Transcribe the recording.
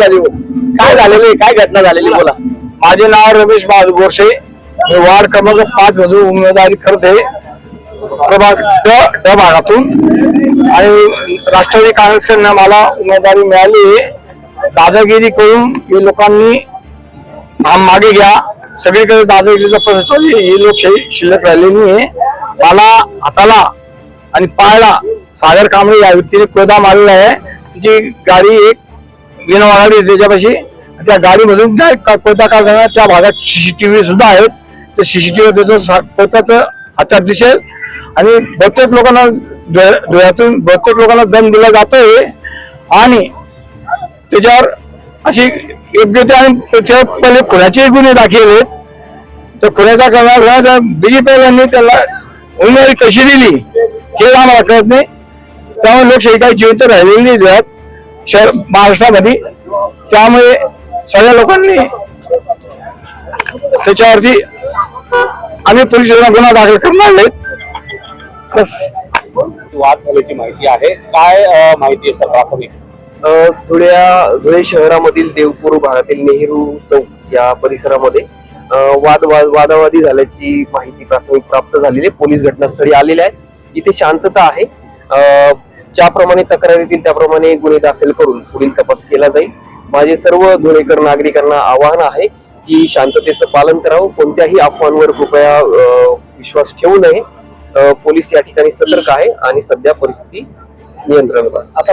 झाली हो काय झालेली काय घटना झालेली बोला. माझे नाव रमेश बाज गोरसे मी वार्ड क्रमांक पाच मधून उमेदवारी करते. प्रभाग ड भागातून. आणि राष्ट्रवादी काँग्रेसकडनं मला उमेदवारी मिळाली. आहे दादागिरी करून हे लोकांनी आम मागे घ्या. सगळीकडे दादागिरीचा प्रश्न चालू आहे. ही लोकशाही शिल्लक राहिलेली आहे. मला हाताला आणि पायाला सागर कांबळे या व्यक्तीने कोदा मारलेला आहे. तिची गाडी एक विनोवा त्याच्यापाशी. त्या गाडीमधून त्या कोयता कारखाना त्या भागात सीसीटीव्ही सुद्धा आहेत. ते सीसीटीव्ही त्याचं सा- कोयताचं हातात दिसेल आणि बहुतेक लोकांना डोळ्या- डोळ्यातून बहुतेक लोकांना दम दिला जातोय. आणि त्याच्यावर अशी योग्य ते आणि त्याच्यावर पहिले खुनाचे गुन्हे दाखल आहेत. तर खुनाचा करणार बीजेपी यांनी त्याला उमेदवारी कशी दिली हे आम्हाला कळत नाही. त्यामुळे लोकशाही काही जिवंत राहिलेली नाही. जगात शहर महाराष्ट्रामध्ये. त्यामुळे सगळ्या लोकांनी त्याच्यावरती आम्ही पोलीस गुन्हा दाखल करणार बस. वाद झाल्याची माहिती आहे. काय माहिती आहे सर? प्राथमिक धुळ्या धुळे शहरामधील देवपूर भागातील नेहरू चौक या परिसरामध्ये वाद वाद वादावादी झाल्याची माहिती प्राथमिक प्राप्त झालेली आहे. पोलीस घटनास्थळी आलेले आहेत. इथे शांतता आहे. ज्याप्रमाणे तक्रार येतील त्याप्रमाणे गुन्हे दाखल करून पुढील तपास केला जाईल. माझे सर्व धुळेकर नागरिकांना आवाहन आहे की शांततेचं पालन करावं. कोणत्याही अफवांवर कृपया विश्वास ठेवू नये. पोलीस या ठिकाणी सतर्क आहे आणि सध्या परिस्थिती नियंत्रणात आता